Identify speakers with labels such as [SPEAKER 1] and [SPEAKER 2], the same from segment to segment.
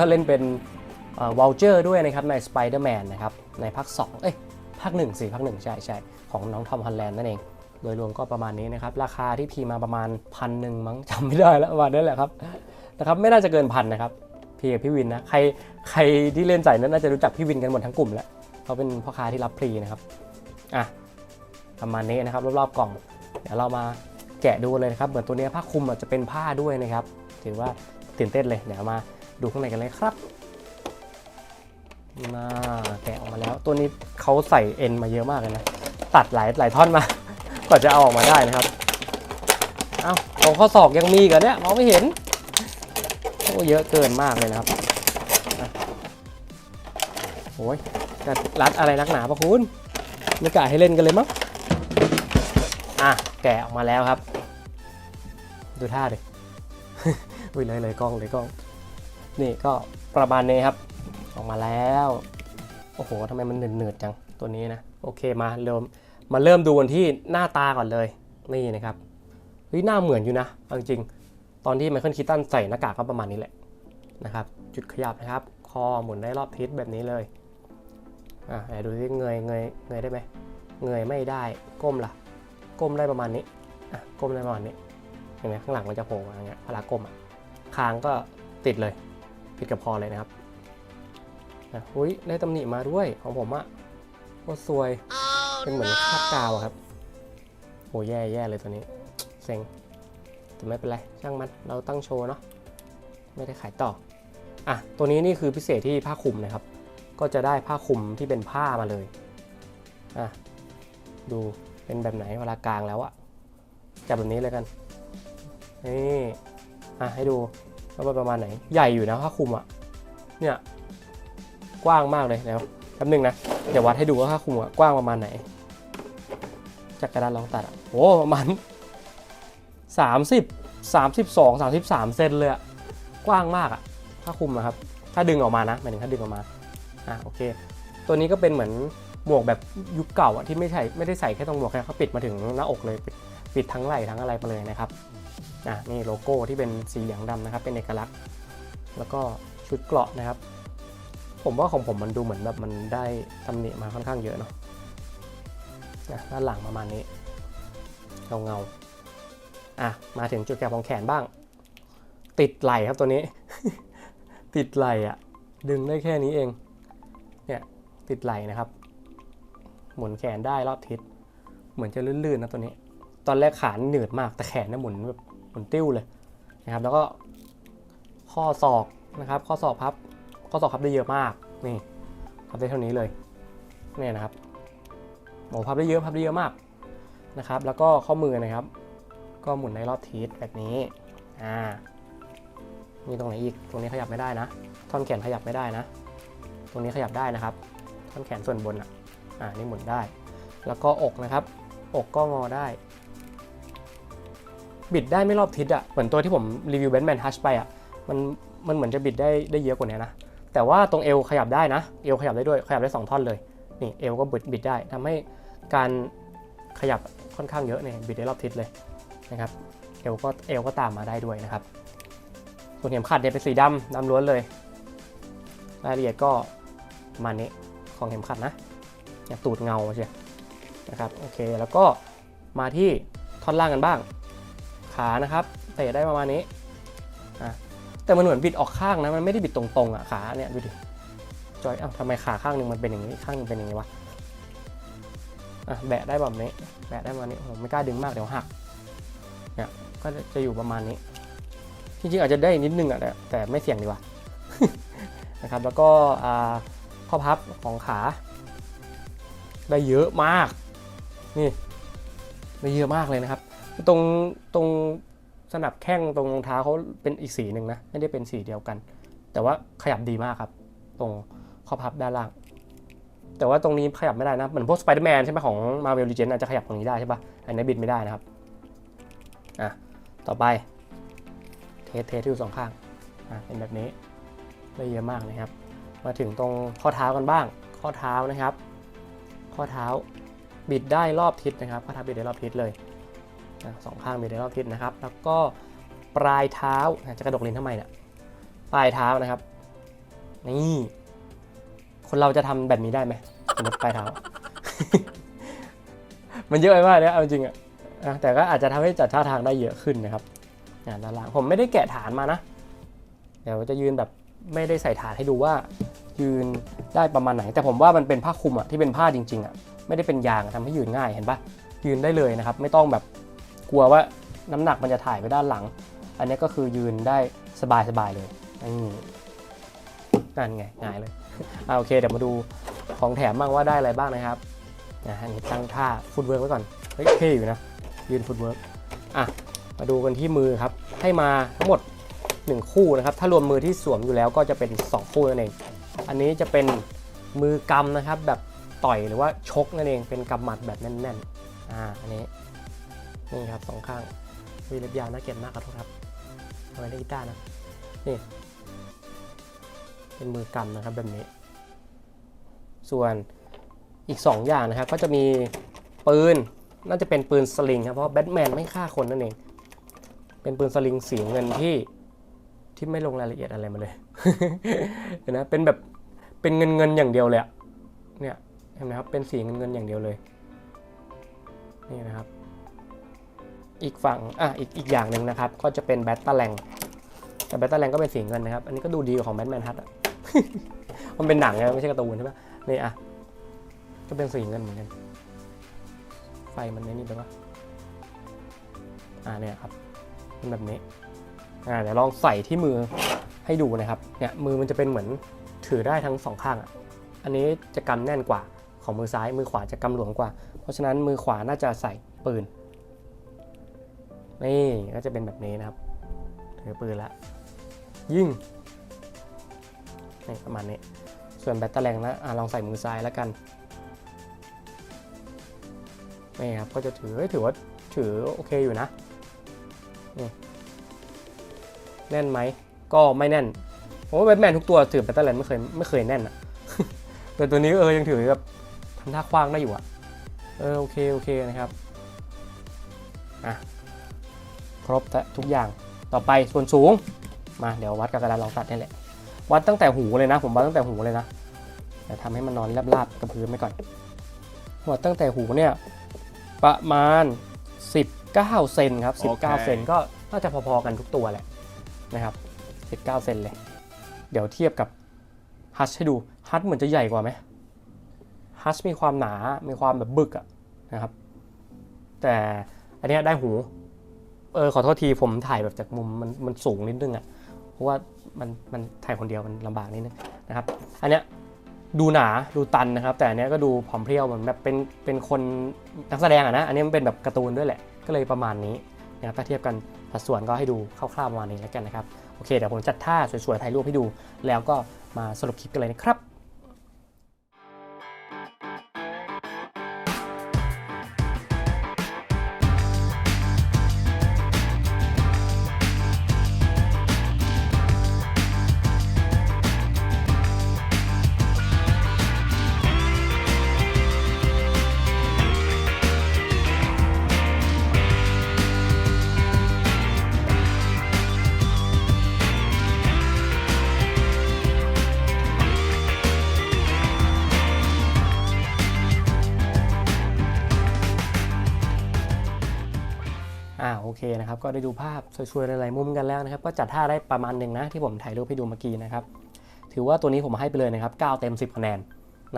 [SPEAKER 1] ก็เล่นเป็นวอลเจอร์ด้วยนะครับใน Spider-Man นะครับในภาค2เอ้ยภาค1สิภาค1ใช่ใช่ของน้องทอมฮันแลนด์นั่นเอง โดยรวมก็ประมาณนี้นะครับ ราคาที่พีมาประมาณพันหนึ่งมั้งจำไม่ได้แล้วประมานั้นแหละครับนะครับไม่น่าจะเกินพันนะครับพี่กับพี่วินนะใครใครที่เล่นใส่นั้นน่าจะรู้จักพี่วินกันหมดทั้งกลุ่มแล้วเขาเป็นพ่อค้าที่รับพรีนะครับอะประมาณนี้นะครับรอบๆกล่องเดี๋ยวเรามาแกะดูเลยนะครับเหมือนตัวนี้ผ้าคลุมอาจจะเป็นผ้าด้วยนะครับ ถือว่าตื่นเต้นเลยเดี๋ยวมา ดูข้างในกันเลยครับมาแกะออกมาแล้ว ตัวนี้เขาใส่เอ็นมาเยอะมากเลยนะ ตัดหลายหลายท่อนมา กว่าจะเอาออกมาได้นะครับ เอ้าตรงข้อศอกยังมีกันเนี่ยมองไม่เห็นโอ้เยอะเกินมากเลยนะครับโอ้ยจะรัดอะไรนักหนาปะคุณไม่กะให้เล่นกันเลยมั้งอะแกะออกมาแล้วครับ ดูท่าดิอุ้ยเลยเลยกล้องเลยกล้อง นี่ก็ประมาณนี้ครับ ออกมาแล้ว โอ้โหทำไมมันเหนืดๆจังตัวนี้นะ โอเคมาเริ่มมาเริ่มดูกันที่หน้าตาก่อนเลยนี่นะครับเฮ้ยหน้าเหมือนอยู่นะจริงๆตอนที่ไมเคิลคิตตันใส่หน้ากากก็ประมาณนี้แหละนะครับ จุดขยับนะครับ คอหมุนได้รอบทิศแบบนี้เลยอะดูที่เงยเงยเงยได้ไหมเงยไม่ได้ก้มล่ะ ก้มได้ประมาณนี้อะก้มได้ประมาณนี้เห็นไหมข้างหลังมันจะโผล่มาอย่างเงี้ยพลากลมอะคางก็ติดเลย ติดกับคอเลยนะครับนะอุ้ยได้ตำหนิมาด้วยของผมอะโคตรซวย เป็นเหมือนคราบกาวอะครับโหแย่แย่เลยตัวนี้ เซ็ง แต่ไม่เป็นไร ช่างมัน เราตั้งโชว์เนาะ ไม่ได้ขายต่อ อะ ตัวนี้นี่คือพิเศษที่ผ้าคลุมนะครับ ก็จะได้ผ้าคลุมที่เป็นผ้ามาเลย อะ ดูเป็นแบบไหนเวลากลางแล้วอะจับแบบนี้เลยกัน นี่ อะ ให้ดู ว่าประมาณไหน ใหญ่อยู่นะผ้าคลุมอะ เนี่ย กว้างมากเลยเดี๋ยวแป๊บนึงนะ เดี๋ยววัดให้ดูว่าผ้าคลุมอะกว้างประมาณไหน จากกระดานรองตัดอะโอ้ประมาณ30 32 33เซนเลยอะ กว้างมากอะ ผ้าคลุมนะครับ ถ้าดึงออกมานะ หมายถึงถ้าดึงออกมา อะโอเค ตัวนี้ก็เป็นเหมือนหมวกแบบยุคเก่าอะที่ไม่ใช่ไม่ได้ใส่แค่ตรงหมวกแค่เขาปิดมาถึงหน้าอกเลยปิดปิดทั้งไหล่ทั้งอะไรมาเลยนะครับ อะนี่โลโก้ที่เป็นสีเหลืองดำนะครับ เป็นเอกลักษณ์ แล้วก็ชุดเกราะนะครับ ผมว่าของผมมันดูเหมือนแบบมันได้ตำหนิมาค่อนข้างเยอะเนาะนะด้านหลังประมาณนี้เงาเงาอะมาถึงจุดแข็งของแขนบ้าง ติดไหล่ครับตัวนี้ ติดไหล่อะดึงได้แค่นี้เอง เนี่ยติดไหล่นะครับ หมุนแขนได้รอบทิศ เหมือนจะลื่นๆนะตัวนี้ ตอนแรกขาเหนืดมากแต่แขนเนี่ยหมุนแบบ หมุนติ้วเลยนะครับ แล้วก็ข้อศอกนะครับ ข้อศอกพับ ข้อศอกพับได้เยอะมาก นี่พับได้เท่านี้เลย เนี่ยนะครับโอ้พับได้เยอะพับได้เยอะมากนะครับ แล้วก็ข้อมือนะครับ ก็หมุนในรอบทิศแบบนี้ อ่า มีตรงไหนอีก ตรงนี้ขยับไม่ได้นะ ท่อนแขนขยับไม่ได้นะ ตรงนี้ขยับได้นะครับ ท่อนแขนส่วนบนอะ อ่า นี่หมุนได้ แล้วก็อกนะครับ อกก็งอได้ บิดได้ไม่รอบทิศอะเหมือนตัวที่ผมรีวิวแบนแมนฮัชไปอะมันมันเหมือนจะบิดได้ได้เยอะกว่านี้นะ แต่ว่าตรงเอวขยับได้นะ เอวขยับได้ด้วย ขยับได้ 2 ท่อนเลย นี่เอวก็บิดบิดได้ทำให้การขยับค่อนข้างเยอะเนี่ยบิดได้รอบทิศเลยนะครับ เอวก็เอวก็ตามมาได้ด้วยนะครับ ส่วนเข็มขัดเนี่ยเป็นสีดำดำล้วนเลย รายละเอียดก็มาณนี้ของเข็มขัดนะเนี่ยตูดเงาใช่นะครับ โอเค แล้วก็มาที่ท่อนล่างกันบ้าง ขานะครับเตะได้ประมาณนี้อะแต่มันเหมือนบิดออกข้างนะมันไม่ได้บิดตรงๆอะขาเนี่ยดูดิจอยอ้าวทำไมขาข้างหนึ่งมันเป็นอย่างนี้ข้างหนึงเป็นอย่างนี้วะอะแบะได้แบบนี้แบะได้ประมาณนี้ผมไม่กล้าดึงมากเดี๋ยวหักเนี่ยก็จะอยู่ประมาณนี้จริงๆอาจจะได้นิดนึงอะแต่ไม่เสี่ยงดีกว่านะครับแล้วก็ข้อพับของขา ได้เยอะมากนี่ได้เยอะมากเลยนะครับ ตรงตรงสนับแข้งตรงรองเท้าเขาเป็นอีกสีหนึ่งนะ ไม่ได้เป็นสีเดียวกัน แต่ว่าขยับดีมากครับ ตรงข้อพับด้านล่าง แต่ว่าตรงนี้ขยับไม่ได้นะ เหมือนพวกสไปเดอร์แมนใช่ไหมของ Marvel Legends อาจจะขยับตรงนี้ได้ใช่ปะอันนี้บิดไม่ได้นะครับ อะ ต่อไป เทสเทสที่อยู่สองข้าง อะ เป็นแบบนี้ไม่เยอะมากนะครับ มาถึงตรงข้อเท้ากันบ้าง ข้อเท้านะครับ ข้อเท้าบิดได้รอบทิศนะครับ ข้อเท้าบิดได้รอบทิศเลย สองข้างบิดได้รอบทิศนะครับ แล้วก็ปลายเท้าจะกระดกลิ้นทำไมเนี่ยปลายเท้านะครับ นี่ คนเราจะทำแบบนี้ได้ไหมสมมติปลายเท้า มันเยอะไปมากเนี่ยเอาจริงอะอะแต่ก็อาจจะทำให้จัดท่าทางได้เยอะขึ้นนะครับอะด้านล่างผมไม่ได้แกะฐานมานะ เดี๋ยวจะยืนแบบไม่ได้ใส่ฐานให้ดูว่า ยืนได้ประมาณไหน แต่ผมว่ามันเป็นผ้าคลุมอะที่เป็นผ้าจริงๆอะไม่ได้เป็นยางอะทำให้ยืนง่ายเห็นปะยืนได้เลยนะครับ ไม่ต้องแบบ กลัวว่าน้ำหนักมันจะถ่ายไปด้านหลัง อันนี้ก็คือยืนได้สบายๆเลยนี่นั่นไงง่ายเลยอ่าโอเคเดี๋ยวมาดูของแถมบ้างว่าได้อะไรบ้างนะครับนะอันนี้ตั้งท่าฟุตเวิร์กไว้ก่อนเฮ้ยเท่อยู่นะยืนฟุตเวิร์กอะมาดูกันที่มือครับให้มาทั้งหมด 1 คู่นะครับ ถ้ารวมมือที่สวมอยู่แล้วก็จะเป็น 2 คู่นั่นเอง อันนี้จะเป็นมือกำนะครับแบบต่อยหรือว่าชกนั่นเองเป็นกำหมัดแบบแน่นๆอ่าอันนี้ นี่ครับสองข้างวีเล็บยาวน่าเกลียดมากขอโทษครับทำไมได้กีตาร์นะ นี่ เป็นมือกำนะครับแบบนี้ ส่วนอีก 2 อย่างนะครับ ก็จะมีปืน น่าจะเป็นปืนสลิงครับ เพราะแบทแมนไม่ฆ่าคนนั่นเอง เป็นปืนสลิงสีเงินที่ที่ไม่ลงรายละเอียดอะไรมาเลยเห็นนะ เป็นแบบเป็นเงินเงินอย่างเดียวเลยอะเนี่ยเห็นไหมครับ เป็นสีเงินเงินอย่างเดียวเลย นี่นะครับ อีกฝั่งอะอีกอีกอย่างหนึ่งนะครับ ก็จะเป็นแบตเตอร์แรงแต่แบตเตอร์แรงก็เป็นสีเงินนะครับ อันนี้ก็ดูดีกว่าของแบทแมนฮัทอะมันเป็นหนังไงไม่ใช่การ์ตูนใช่ปะนี่อะก็เป็นสีเงินเหมือนกัน ไฟมันในนี่ไปปะอ่าเนี่ยครับเป็นแบบนี้อ่าเดี๋ยวลองใส่ที่มือให้ดูนะครับเนี่ยมือมันจะเป็นเหมือนถือได้ทั้งสองข้างอะอันนี้จะกำแน่นกว่าของมือซ้ายมือขวาจะกำหลวมกว่า เพราะฉะนั้นมือขวาน่าจะใส่ปืน นี่ก็จะเป็นแบบนี้นะครับถือปืนล้วยิงนี่ประมาณนี้ ส่วนแบตเตอร์แรงนะอะลองใส่มือซ้ายแล้วกันนี่ครับก็จะถือถือว่าถือโอเคอยู่นะนแน่นไหมก็ไม่แน่นผมว่าแบทแมนทุกตัวถือแบตเตอร์แลนไม่เคยไม่เคยแน่นอะแต่ตัวนี้เออยังถือแบบทำท่าคว้างได้อยู่อะเออโอเคโอเคนะครับอะ รบแต่ทุกอย่างต่อไปส่วนสูงมาเดี๋ยววัดกับกระดานรองตัดนี่แหละวัดตั้งแต่หูเลยนะ ผมวัดตั้งแต่หูเลยนะแต่ทำให้มันนอนราบๆกับพื้นไปก่อนวัดตั้งแต่หูเนี่ยประมาณ 19เซนครับ
[SPEAKER 2] โอเค
[SPEAKER 1] 19เซนก็น่าจะพอๆกันทุกตัวแหละนะครับ19เซนเลยเดี๋ยวเทียบกับฮัชให้ดูฮัชเหมือนจะใหญ่กว่าไหมฮัชมีความหนา มีความแบบบึกอะนะครับ แต่อันเนี้ยได้หู เออขอโทษทีผมถ่ายแบบจากมุมมันมันสูงนิดนึงอะเพราะว่ามันมันถ่ายคนเดียวมันลำบากนิดนึงนะครับ อันเนี้ยดูหนาดูตันนะครับ แต่อันเนี้ยก็ดูผอมเพรียวเหมือนแบบเป็นเป็นคนนักแสดงอะนะอันนี้มันเป็นแบบการ์ตูนด้วยแหละ ก็เลยประมาณนี้นะครับถ้าเทียบกันสัดส่วนก็ให้ดูคร่าวๆประมาณนี้แล้วกันนะครับโอเคเดี๋ยวผมจัดท่าสวยๆถ่ายรูปให้ดู แล้วก็มาสรุปคลิปกันเลยนะครับ เคนะครับก็ได้ดูภาพสวยๆหลายๆมุมกันแล้วนะครับก็จัดท่าได้ประมาณหนึ่งนะที่ผมถ่ายรูปให้ดูเมื่อกี้นะครับถือว่าตัวนี้ผมให้ไปเลยนะครับ 9 เต็ม 10 คะแนน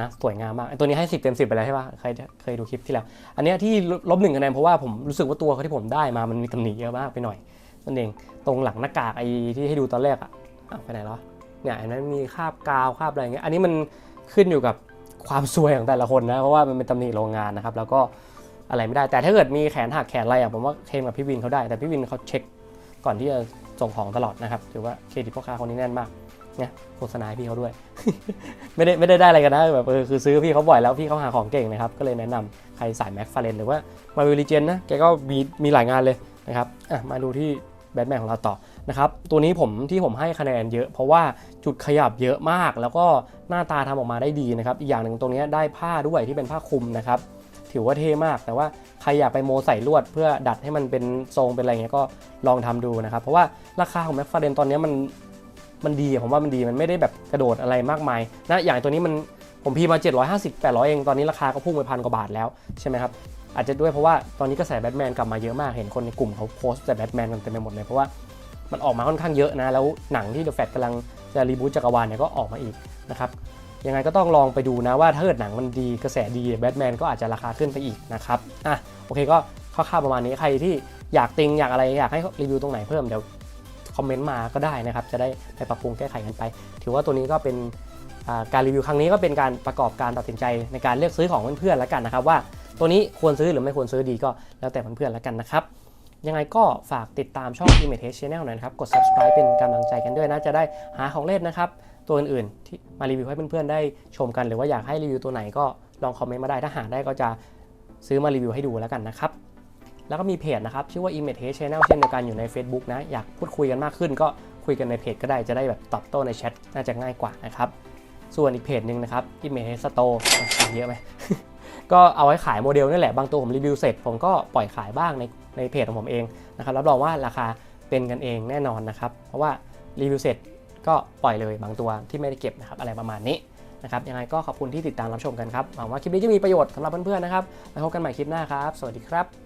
[SPEAKER 1] นะสวยงามมากตัวนี้ให้ 10 เต็ม 10 ไปแล้วใช่ปะใครเคยดูคลิปที่แล้ว อันนี้ที่ลบหนึ่งคะแนนเพราะว่าผมรู้สึกว่าตัวเขาที่ผมได้มามันมีตำหนิเยอะมากไปหน่อยนั่นเองตรงหลังหน้ากากไอ้ที่ให้ดูตอนแรกอะไปไหนแล้วเนี่ยเห็นไหมมีคาบกาวคาบอะไรเงี้ยอันนี้มันขึ้นอยู่กับความซวยของแต่ละคนนะเพราะว่ามันเป็นตำหนิโรงงานนะครับ แล้วก็ อะไรไม่ได้ แต่ถ้าเกิดมีแขนหักแขนอะไรอะผมว่าเคลมกับพี่วินเขาได้ แต่พี่วินเขาเช็คก่อนที่จะส่งของตลอดนะครับถือว่าเครดิตพ่อค้าคนนี้แน่นมากเนี่ยโฆษณาให้พี่เขาด้วย ไม่ได้ไม่ได้ได้อะไรกันนะแบบเออคือซื้อพี่เขาบ่อยแล้วพี่เขาหาของเก่งนะครับ ก็เลยแนะนำใครสายแม็กฟาเรนหรือว่ามาวิลิเจนนะแกก็มีมีหลายงานเลยนะครับอะมาดูที่แบทแมนของเราต่อนะครับตัวนี้ผมที่ผมให้คะแนนเยอะ เพราะว่าจุดขยับเยอะมาก แล้วก็หน้าตาทำออกมาได้ดีนะครับอีกอย่างหนึ่งตรงนี้ได้ผ้าด้วยที่เป็นผ้าคลุมนะครับ ถือว่าเท่มาก แต่ว่าใครอยากไปโมใส่ลวด เพื่อดัดให้มันเป็นทรงเป็นอะไรเงี้ยก็ลองทำดูนะครับ เพราะว่าราคาของแม็กฟาเรนตอนนี้มันมันดีผมว่ามันดีมันไม่ได้แบบกระโดดอะไรมากมายนะอย่างตัวนี้มันผมพีมา 750 800 เอง ตอนนี้ราคาก็พุ่งไปพันกว่าบาทแล้วใช่ไหมครับ อาจจะด้วยเพราะว่าตอนนี้กระแสแบทแมนกลับมาเยอะมาก เห็นคนในกลุ่มเขาโพสต์แต่แบทแมนกันเต็มไปหมดเลย เพราะว่ามันออกมาค่อนข้างเยอะนะ แล้วหนังที่เดอะแฟตกำลังจะรีบูตจักรวาลเนี่ยก็ออกมาอีกนะครับ ยังไงก็ต้องลองไปดูนะว่าถ้าเกิดหนังมันดีกระแสดีแบทแมนก็อาจจะราคาขึ้นไปอีกนะครับอะโอเคก็คร่าวๆประมาณนี้ใครที่อยากติงอยากอะไรอยากให้รีวิวตรงไหนเพิ่มเดี๋ยวคอมเมนต์มาก็ได้นะครับ จะได้ไปปรับปรุงแก้ไขกันไป ถือว่าตัวนี้ก็เป็นการรีวิวครั้งนี้ก็เป็นการประกอบการตัดสินใจในการเลือกซื้อของเพื่อนๆแล้วกันนะครับว่าตัวนี้ควรซื้อหรือไม่ควรซื้อดีก็แล้วแต่เพื่อนๆแล้วกันนะครับ ยังไงก็ฝากติดตามช่อง Image Test Channel หน่อยนะครับ กด subscribe เป็นกำลังใจกันด้วยนะ จะได้หาของเล่นนะครับ ตัวอื่นๆที่มารีวิวให้เพื่อนๆได้ชมกันหรือว่าอยากให้รีวิวตัวไหนก็ลองคอมเมนต์มาได้ถ้าหาได้ก็จะซื้อมารีวิวให้ดูแล้วกันนะครับแล้วก็มีเพจนะครับ ชื่อว่า Image Test Channel เช่นเดียวกันอยู่ใน Facebook นะ อยากพูดคุยกันมากขึ้น ก็คุยกันในเพจก็ได้จะได้แบบตอบโต้ในแชทน่าจะง่ายกว่านะครับ ส่วนอีกเพจหนึ่งนะครับ Image Test Store เยอะไหมก็เอาไว้ขายโมเดลนี่แหละ บางตัวผมรีวิวเสร็จ ผมก็ปล่อยขายบ้างในในเพจของผมเองนะครับรับรองว่าราคาเป็นกันเองแน่นอนนะครับ เพราะว่ารีวิวเสร็จ ก็ปล่อยเลยบางตัวที่ไม่ได้เก็บนะครับอะไรประมาณนี้นะครับยังไงก็ขอบคุณที่ติดตามรับชมกันครับหวังว่าคลิปนี้จะมีประโยชน์สำหรับเพื่อนๆนะครับแล้วพบกันใหม่คลิปหน้าครับ สวัสดีครับ